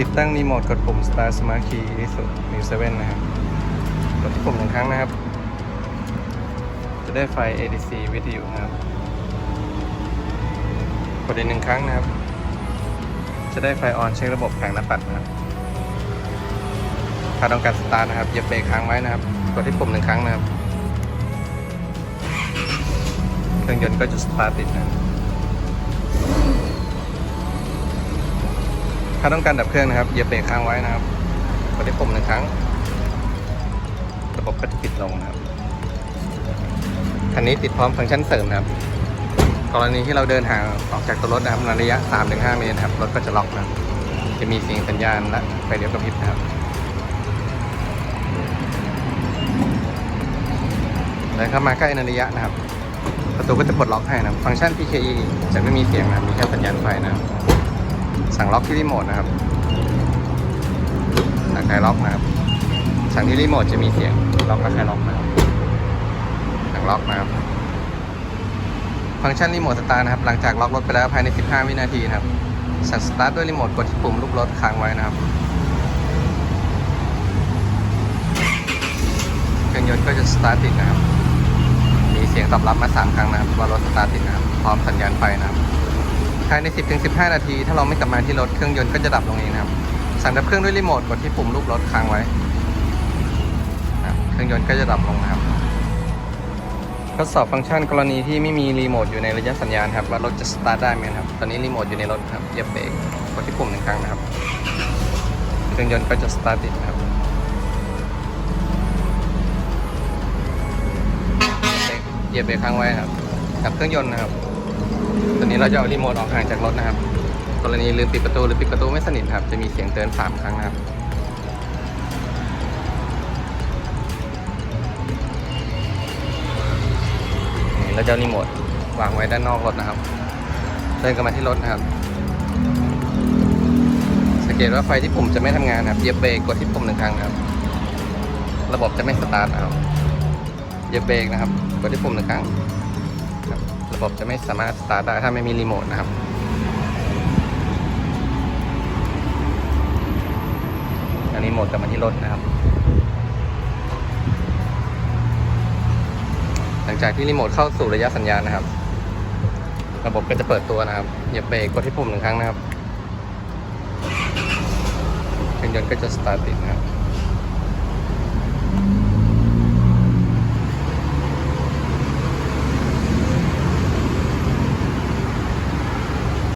ติดตั้งรีโมทกดปุ่ม Start Smart Key ที่สุด New 7นะครับ กดที่ปุ่มหนึ่งครั้งนะครับ จะได้ไฟ ADC วิทยุนะครับ กดอีกหนึ่งครั้งนะครับ จะได้ไฟออนเช็คระบบแผงหน้าปัดนะครับถ้าต้องการสตาร์ทนะครับเหยียบเบรกค้างไว้นะครับ กดที่ปุ่มหนึ่งครั้งนะครับ เครื่องยนต์ก็จะสตาร์ทติดนะ ถ้าต้องการดับเครื่องนะครับเหยียบเบรกค้างไว้นะครับกดที่ปุ่มหนึ่งครั้ง ระบบก็จะปิดลงนะครับคันนี้ติดพร้อมฟังก์ชันเสริมนะครับ กรณีที่เราเดินห่างออกจากตัวรถนะครับในระยะ 3-5 เมตรนะครับรถก็จะล็อกนะจะมีเสียงสัญญาณและไฟเลี้ยวกระพริบนะครับเดินเข้ามาใกล้ในระยะนะครับ ประตูก็จะปลดล็อกให้นะ ฟังก์ชัน PKE จะไม่มีเสียงนะ มีแค่สัญญาณไฟนะครับ สั่งล็อกที่รีโมทนะครับ สั่งคลายล็อกนะครับ สั่งที่รีโมทจะมีเสียงล็อกและคลายล็อกนะครับ สั่งล็อกนะครับ ฟังก์ชันรีโมทสตาร์ทนะครับ หลังจากล็อกรถไปแล้วภายใน 15 วินาทีนะครับ สั่งสตาร์ทด้วยรีโมทกดที่ปุ่มลูกรถค้างไว้นะครับ เครื่องยนต์ก็จะสตาร์ทติดนะครับ มีเสียงตอบรับมา 3 ครั้งนะครับว่ารถสตาร์ทติดนะครับ พร้อมสัญญาณไฟนะครับ ภายใน 10-15 นาที ถ้าเราไม่กลับมาที่รถเครื่องยนต์ก็จะดับลงเองนะครับ สั่งดับเครื่องด้วยรีโมทกดที่ปุ่มลูกรถค้างไว้นะเครื่องยนต์ก็จะดับลงนะครับทดสอบฟังก์ชันกรณีที่ไม่มีรีโมทอยู่ในระยะสัญญาณครับว่ารถจะสตาร์ทได้ไหมครับตอนนี้รีโมทอยู่ในรถครับเหยียบเบรกกดที่ปุ่มหนึ่งครั้งนะครับเครื่องยนต์ก็จะสตาร์ทติดครับเหยียบเบรกค้างไว้ครับกับเครื่องยนต์นะครับ ตอนนี้เราจะเอารีโมทออกห่างจากรถนะครับ กรณีลืมปิดประตูหรือปิดประตูไม่สนิทครับ จะมีเสียงเตือนสามครั้งนะครับ นี่เราจะเอารีโมทวางไว้ด้านนอกรถนะครับ เดินกลับมาที่รถนะครับ สังเกตว่าไฟที่ปุ่มจะไม่ทำงานนะครับเหยียบเบรกกดที่ปุ่มหนึ่งครั้งครับ ระบบจะไม่สตาร์ทนะครับเหยียบเบรกนะครับ กดที่ปุ่มหนึ่งครั้ง ระบบจะไม่สามารถสตาร์ทได้ถ้าไม่มีรีโมทนะครับ อันนี้โหมดกลับมาที่รถนะครับ หลังจากที่รีโมทเข้าสู่ระยะสัญญาณนะครับ ระบบก็จะเปิดตัวนะครับเหยียบเบรกกดที่ปุ่มหนึ่งครั้งนะครับเครื่องยนต์ก็จะสตาร์ทติดนะครับ